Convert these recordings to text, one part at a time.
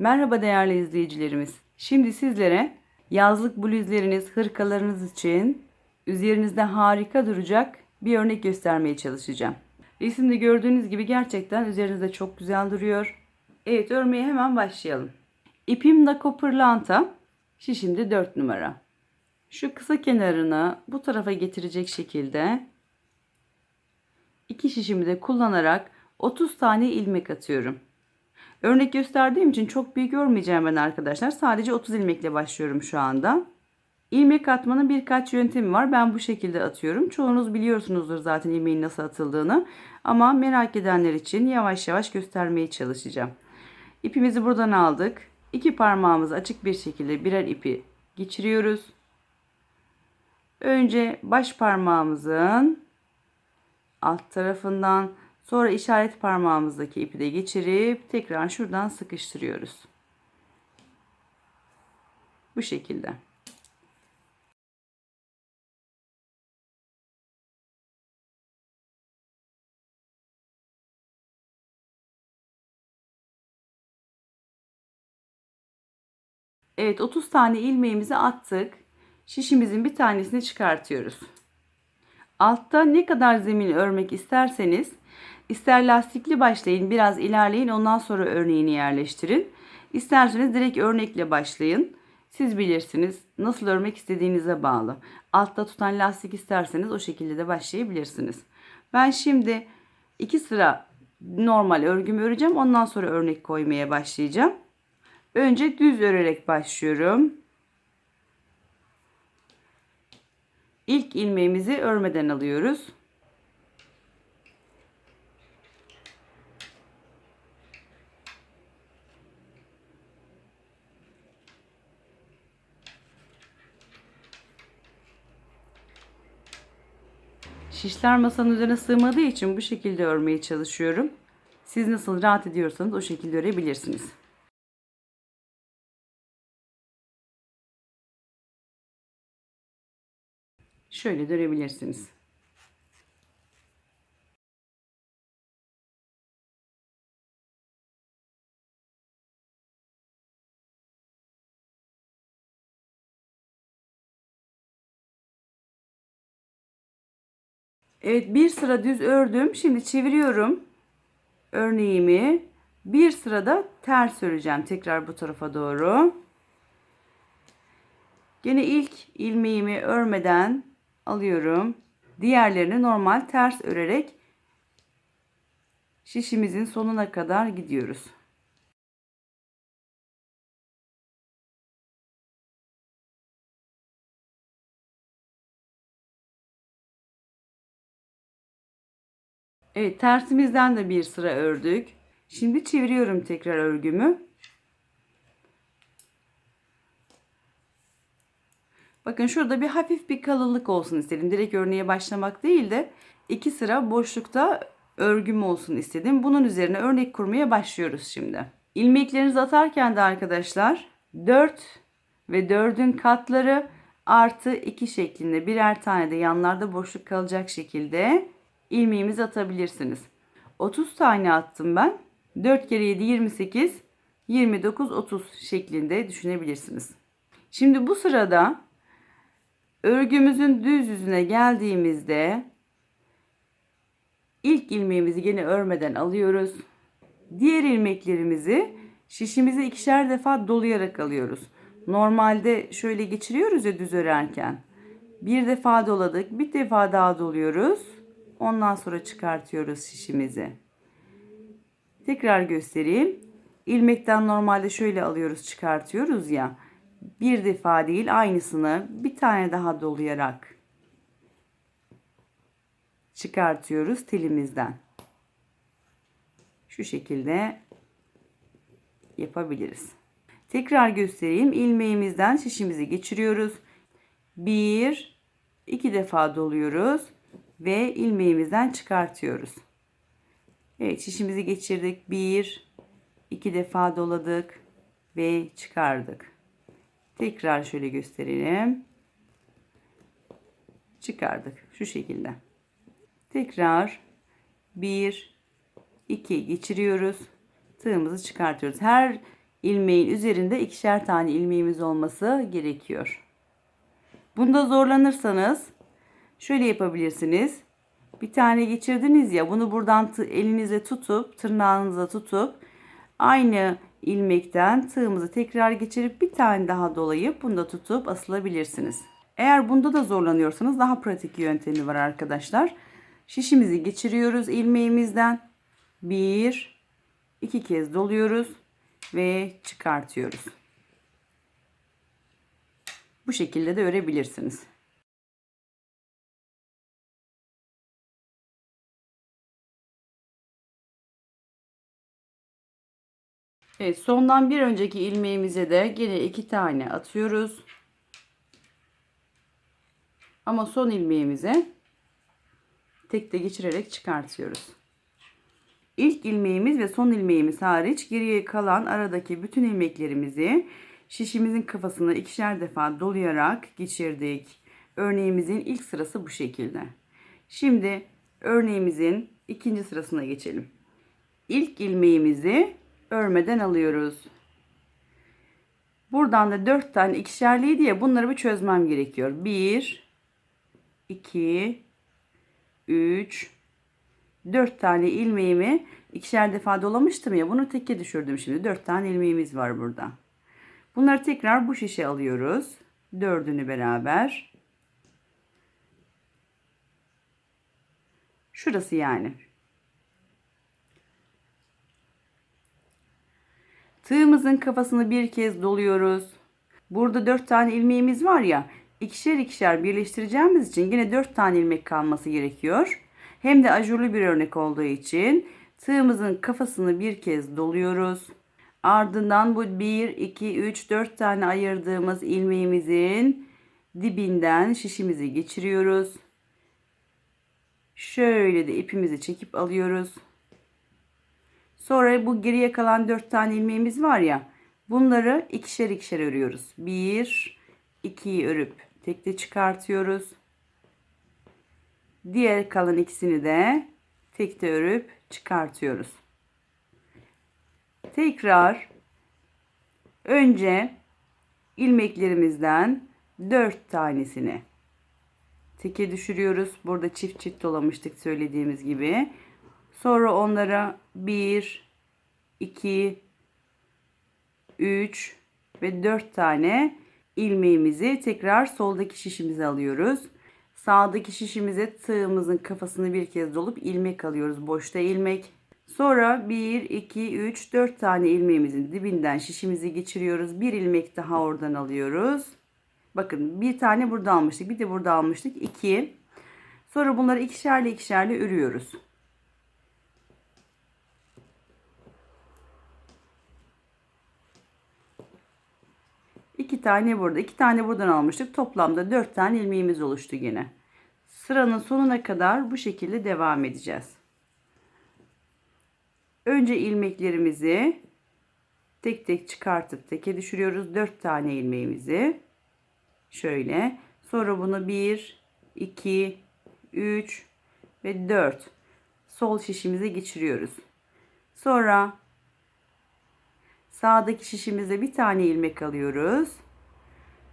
Merhaba değerli izleyicilerimiz. Şimdi sizlere yazlık bluzleriniz, hırkalarınız için üzerinizde harika duracak bir örnek göstermeye çalışacağım. Resimde gördüğünüz gibi gerçekten üzerinizde çok güzel duruyor. Evet örmeye hemen başlayalım. İpim Nako Pırlanta, şişimde 4 numara. Şu kısa kenarını bu tarafa getirecek şekilde iki şişimi de kullanarak 30 tane ilmek atıyorum. Örnek gösterdiğim için çok büyük örmeyeceğim ben arkadaşlar. Sadece 30 ilmekle başlıyorum şu anda. İlmek atmanın birkaç yöntemi var. Ben bu şekilde atıyorum. Çoğunuz biliyorsunuzdur zaten ilmeğin nasıl atıldığını. Ama merak edenler için yavaş yavaş göstermeye çalışacağım. İpimizi buradan aldık. İki parmağımızı açık bir şekilde birer ipi geçiriyoruz. Önce baş parmağımızın alt tarafından sonra işaret parmağımızdaki ipi de geçirip tekrar şuradan sıkıştırıyoruz. Bu şekilde. Evet 30 tane ilmeğimizi attık. Şişimizin bir tanesini çıkartıyoruz. Altta ne kadar zemin örmek isterseniz ister lastikli başlayın biraz ilerleyin ondan sonra örneğini yerleştirin. İsterseniz direkt örnekle başlayın. Siz bilirsiniz nasıl örmek istediğinize bağlı. Altta tutan lastik isterseniz o şekilde de başlayabilirsiniz. Ben şimdi iki sıra normal örgümü öreceğim. Ondan sonra örnek koymaya başlayacağım. Önce düz örerek başlıyorum. İlk ilmeğimizi örmeden alıyoruz. Şişler masanın üzerine sığmadığı için bu şekilde örmeye çalışıyorum. Siz nasıl rahat ediyorsanız o şekilde örebilirsiniz. Şöyle dönebilirsiniz. Evet bir sıra düz ördüm. Şimdi çeviriyorum örneğimi. Bir sırada ters öreceğim. Tekrar bu tarafa doğru. Gene ilk ilmeğimi örmeden alıyorum. Diğerlerini normal ters örerek şişimizin sonuna kadar gidiyoruz. Evet tersimizden de bir sıra ördük. Şimdi çeviriyorum tekrar örgümü. Bakın şurada bir hafif bir kalınlık olsun istedim. Direkt örneğe başlamak değil de iki sıra boşlukta örgüm olsun istedim. Bunun üzerine örnek kurmaya başlıyoruz şimdi. İlmeklerinizi atarken de arkadaşlar 4 ve 4'ün katları artı 2 şeklinde birer tane de yanlarda boşluk kalacak şekilde ilmeğimizi atabilirsiniz. 30 tane attım ben. 4 kere 7 28 29 30 şeklinde düşünebilirsiniz. Şimdi bu sırada Örgümüzün düz yüzüne geldiğimizde ilk ilmeğimizi yine örmeden alıyoruz. Diğer ilmeklerimizi şişimize ikişer defa dolayarak alıyoruz. Normalde şöyle geçiriyoruz ya düz örerken. Bir defa doladık, bir defa daha doluyoruz. Ondan sonra çıkartıyoruz şişimizi. Tekrar göstereyim. İlmekten normalde şöyle alıyoruz, çıkartıyoruz ya bir defa değil aynısını bir tane daha dolayarak çıkartıyoruz telimizden. Şu şekilde yapabiliriz. Tekrar göstereyim. ilmeğimizden şişimizi geçiriyoruz. Bir, iki defa doluyoruz ve ilmeğimizden çıkartıyoruz. Evet şişimizi geçirdik. Bir, iki defa doladık ve çıkardık. Tekrar şöyle gösterelim. Çıkardık şu şekilde. Tekrar 1 2 geçiriyoruz. Tığımızı çıkartıyoruz. Her ilmeğin üzerinde ikişer tane ilmeğimiz olması gerekiyor. Bunda zorlanırsanız şöyle yapabilirsiniz. Bir tane geçirdiniz ya bunu buradan elinize tutup tırnağınıza tutup aynı ilmekten tığımızı tekrar geçirip bir tane daha dolayıp bunda tutup asılabilirsiniz. Eğer bunda da zorlanıyorsanız daha pratik yöntemi var arkadaşlar. Şişimizi geçiriyoruz ilmeğimizden. Bir, iki kez doluyoruz ve çıkartıyoruz. Bu şekilde de örebilirsiniz. Evet, sondan bir önceki ilmeğimize de gene iki tane atıyoruz. Ama son ilmeğimize tek de geçirerek çıkartıyoruz. İlk ilmeğimiz ve son ilmeğimiz hariç geriye kalan aradaki bütün ilmeklerimizi şişimizin kafasına ikişer defa dolayarak geçirdik. Örneğimizin ilk sırası bu şekilde. Şimdi örneğimizin ikinci sırasına geçelim. İlk ilmeğimizi örmeden alıyoruz. Buradan da 4 tane ikişerliydi ya bunları bir çözmem gerekiyor. 1 2 3 4 tane ilmeğimi ikişer defa dolamıştım ya bunu teke düşürdüm şimdi. 4 tane ilmeğimiz var burada. Bunları tekrar bu şişe alıyoruz. Dördünü beraber. Şurası yani. Tığımızın kafasını bir kez doluyoruz. Burada 4 tane ilmeğimiz var ya. ikişer ikişer birleştireceğimiz için yine 4 tane ilmek kalması gerekiyor. Hem de ajurlu bir örnek olduğu için tığımızın kafasını bir kez doluyoruz. Ardından bu 1, 2, 3, 4 tane ayırdığımız ilmeğimizin dibinden şişimizi geçiriyoruz. Şöyle de ipimizi çekip alıyoruz. Sonra bu geriye kalan 4 tane ilmeğimiz var ya. Bunları ikişer ikişer örüyoruz. 1, 2'yi örüp tekte çıkartıyoruz. Diğer kalan ikisini de tekte örüp çıkartıyoruz. Tekrar önce ilmeklerimizden 4 tanesini teke düşürüyoruz. Burada çift çift dolamıştık söylediğimiz gibi. Sonra onlara 1, 2, 3 ve 4 tane ilmeğimizi tekrar soldaki şişimize alıyoruz. Sağdaki şişimize tığımızın kafasını bir kez dolup ilmek alıyoruz. Boşta ilmek. Sonra 1, 2, 3, 4 tane ilmeğimizin dibinden şişimizi geçiriyoruz. Bir ilmek daha oradan alıyoruz. Bakın bir tane burada almıştık. Bir de burada almıştık. 2. Sonra bunları ikişerli ikişerli örüyoruz. İki tane burada, iki tane buradan almıştık. Toplamda dört tane ilmeğimiz oluştu yine. Sıranın sonuna kadar bu şekilde devam edeceğiz. Önce ilmeklerimizi tek tek çıkartıp teke düşürüyoruz. Dört tane ilmeğimizi. Şöyle. Sonra bunu bir, iki, üç ve dört sol şişimize geçiriyoruz. Sonra Sağdaki şişimize bir tane ilmek alıyoruz.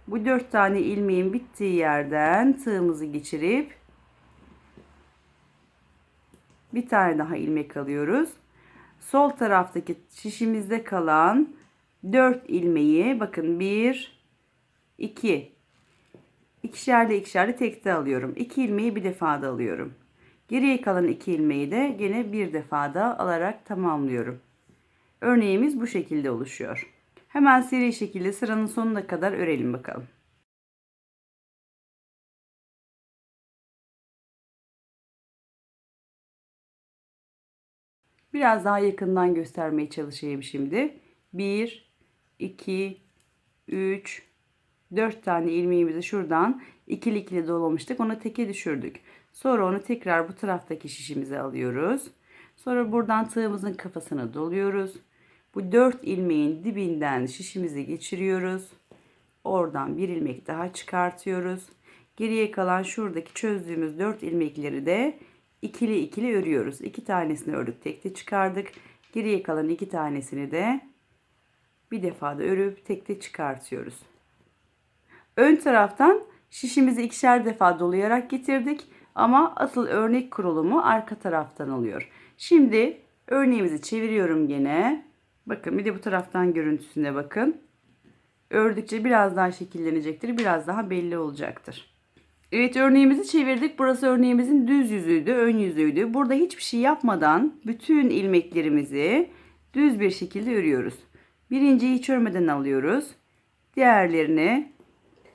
Bu dört tane ilmeğin bittiği yerden tığımızı geçirip bir tane daha ilmek alıyoruz. Sol taraftaki şişimizde kalan 4 ilmeği bakın 1 2 ikişerli ikişerli tekte alıyorum. 2 ilmeği bir defada alıyorum. Geriye kalan 2 ilmeği de gene bir defada alarak tamamlıyorum. Örneğimiz bu şekilde oluşuyor. Hemen seri şekilde sıranın sonuna kadar örelim bakalım. Biraz daha yakından göstermeye çalışayım şimdi. 1, 2, 3, 4 tane ilmeğimizi şuradan ikili ikili dolamıştık. Onu teke düşürdük. Sonra onu tekrar bu taraftaki şişimize alıyoruz. Sonra buradan tığımızın kafasına doluyoruz. Bu 4 ilmeğin dibinden şişimizi geçiriyoruz. Oradan bir ilmek daha çıkartıyoruz. Geriye kalan şuradaki çözdüğümüz 4 ilmekleri de ikili ikili örüyoruz. 2 tanesini ördük tekte çıkardık. Geriye kalan 2 tanesini de Bir defa da örüp tek tek çıkartıyoruz. Ön taraftan şişimizi ikişer defa dolayarak getirdik ama asıl örnek kurulumu arka taraftan oluyor. Şimdi örneğimizi çeviriyorum gene. Bakın bir de bu taraftan görüntüsüne bakın. Ördükçe biraz daha şekillenecektir. Biraz daha belli olacaktır. Evet örneğimizi çevirdik. Burası örneğimizin düz yüzüydü, ön yüzüydü. Burada hiçbir şey yapmadan bütün ilmeklerimizi düz bir şekilde örüyoruz. Birinciyi hiç örmeden alıyoruz. Diğerlerini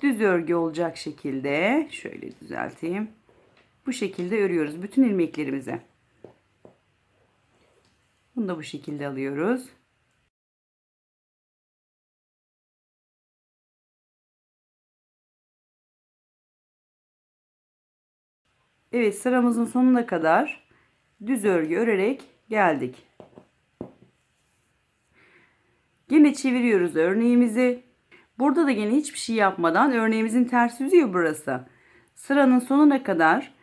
düz örgü olacak şekilde şöyle düzelteyim. Bu şekilde örüyoruz bütün ilmeklerimizi. Bunu da bu şekilde alıyoruz. Evet sıramızın sonuna kadar düz örgü örerek geldik. Yine çeviriyoruz örneğimizi. Burada da yine hiçbir şey yapmadan örneğimizin ters yüzü ya burası. Sıranın sonuna kadar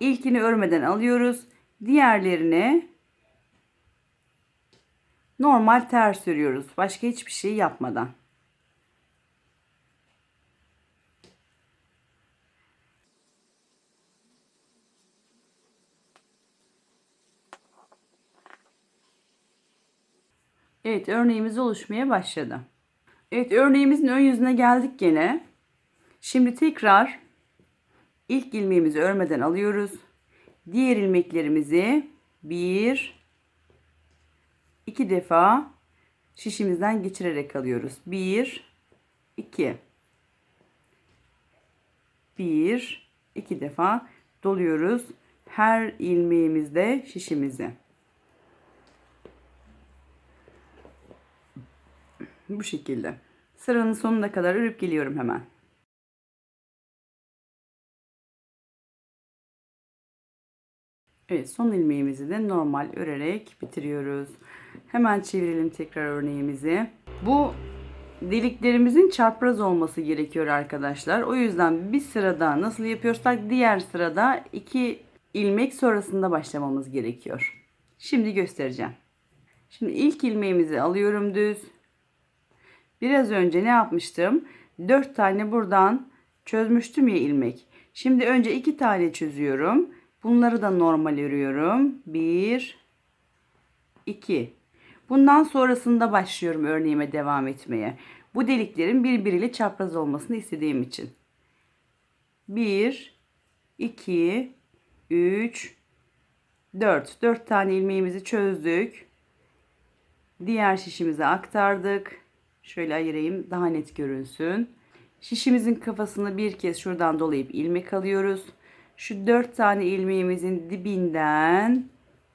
ilkini örmeden alıyoruz. Diğerlerini normal ters örüyoruz. Başka hiçbir şey yapmadan. Evet örneğimiz oluşmaya başladı. Evet örneğimizin ön yüzüne geldik gene. Şimdi tekrar ilk ilmeğimizi örmeden alıyoruz. Diğer ilmeklerimizi bir iki defa şişimizden geçirerek alıyoruz. Bir iki bir iki defa doluyoruz. Her ilmeğimizde şişimizi. Bu şekilde. Sıranın sonuna kadar örüp geliyorum hemen. Evet son ilmeğimizi de normal örerek bitiriyoruz. Hemen çevirelim tekrar örneğimizi. Bu deliklerimizin çapraz olması gerekiyor arkadaşlar. O yüzden bir sırada nasıl yapıyorsak diğer sırada iki ilmek sonrasında başlamamız gerekiyor. Şimdi göstereceğim. Şimdi ilk ilmeğimizi alıyorum düz. Biraz önce ne yapmıştım? 4 tane buradan çözmüştüm ya ilmek. Şimdi önce 2 tane çözüyorum. Bunları da normal örüyorum. 1 2 Bundan sonrasında başlıyorum örneğime devam etmeye. Bu deliklerin birbiriyle çapraz olmasını istediğim için. 1 2 3 4 4 tane ilmeğimizi çözdük. Diğer şişimize aktardık. Şöyle ayırayım daha net görünsün. Şişimizin kafasını bir kez şuradan dolayıp ilmek alıyoruz. Şu dört tane ilmeğimizin dibinden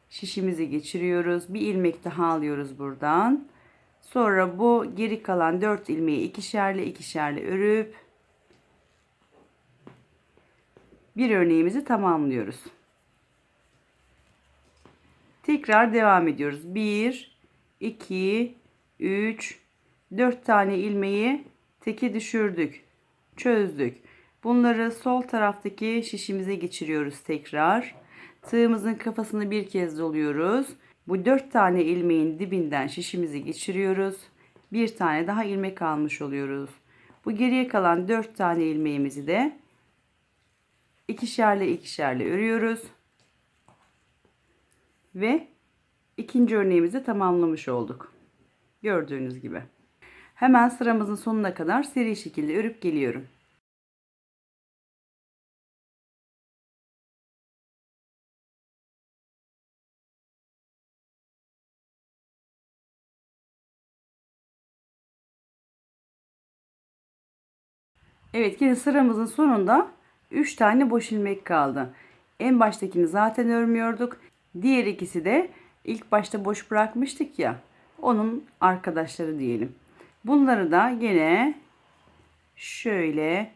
şişimizi geçiriyoruz. Bir ilmek daha alıyoruz buradan. Sonra bu geri kalan dört ilmeği ikişerli ikişerli örüp bir örneğimizi tamamlıyoruz. Tekrar devam ediyoruz. 1 2 3 4 tane ilmeği teke düşürdük. Çözdük. Bunları sol taraftaki şişimize geçiriyoruz tekrar. Tığımızın kafasını bir kez doluyoruz. Bu 4 tane ilmeğin dibinden şişimizi geçiriyoruz. Bir tane daha ilmek almış oluyoruz. Bu geriye kalan 4 tane ilmeğimizi de ikişerle ikişerle örüyoruz. Ve ikinci örneğimizi tamamlamış olduk. Gördüğünüz gibi. Hemen sıramızın sonuna kadar seri şekilde örüp geliyorum. Evet yine sıramızın sonunda 3 tane boş ilmek kaldı. En baştakini zaten örmüyorduk. Diğer ikisi de ilk başta boş bırakmıştık ya. Onun arkadaşları diyelim. Bunları da gene şöyle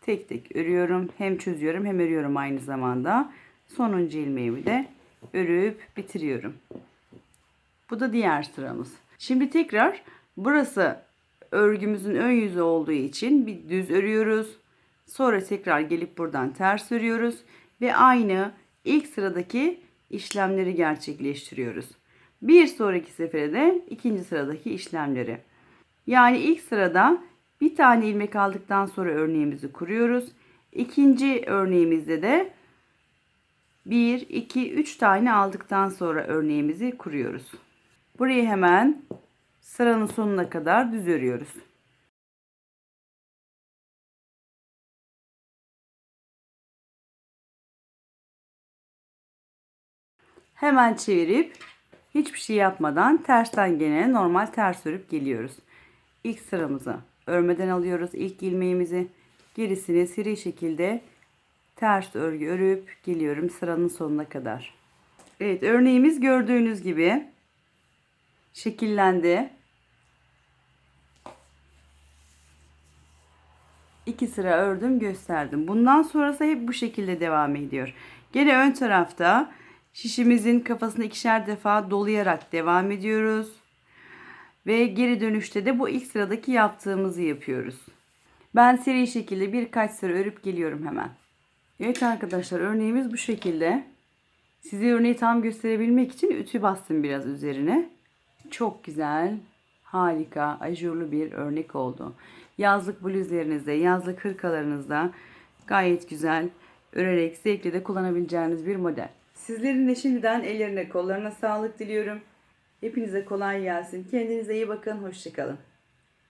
tek tek örüyorum. Hem çözüyorum hem örüyorum aynı zamanda. Sonuncu ilmeğimi de örüp bitiriyorum. Bu da diğer sıramız. Şimdi tekrar burası örgümüzün ön yüzü olduğu için bir düz örüyoruz. Sonra tekrar gelip buradan ters örüyoruz ve aynı ilk sıradaki işlemleri gerçekleştiriyoruz. Bir sonraki sefere de ikinci sıradaki işlemleri. Yani ilk sırada bir tane ilmek aldıktan sonra örneğimizi kuruyoruz. İkinci örneğimizde de 1, 2, 3 tane aldıktan sonra örneğimizi kuruyoruz. Burayı hemen sıranın sonuna kadar düz örüyoruz. Hemen çevirip hiçbir şey yapmadan tersten gene normal ters örüp geliyoruz. İlk sıramızı örmeden alıyoruz ilk ilmeğimizi. Gerisini seri şekilde ters örgü örüp geliyorum sıranın sonuna kadar. Evet örneğimiz gördüğünüz gibi şekillendi. İki sıra ördüm gösterdim. Bundan sonrası hep bu şekilde devam ediyor. Gene ön tarafta şişimizin kafasını ikişer defa dolayarak devam ediyoruz. Ve geri dönüşte de bu ilk sıradaki yaptığımızı yapıyoruz. Ben seri şekilde birkaç sıra örüp geliyorum hemen. Evet arkadaşlar örneğimiz bu şekilde. Size örneği tam gösterebilmek için ütü bastım biraz üzerine. Çok güzel, harika, ajurlu bir örnek oldu. Yazlık bluzlerinizde, yazlık hırkalarınızda gayet güzel örerek zevkle de kullanabileceğiniz bir model. Sizlerin de şimdiden ellerine kollarına sağlık diliyorum. Hepinize kolay gelsin. Kendinize iyi bakın. Hoşçakalın.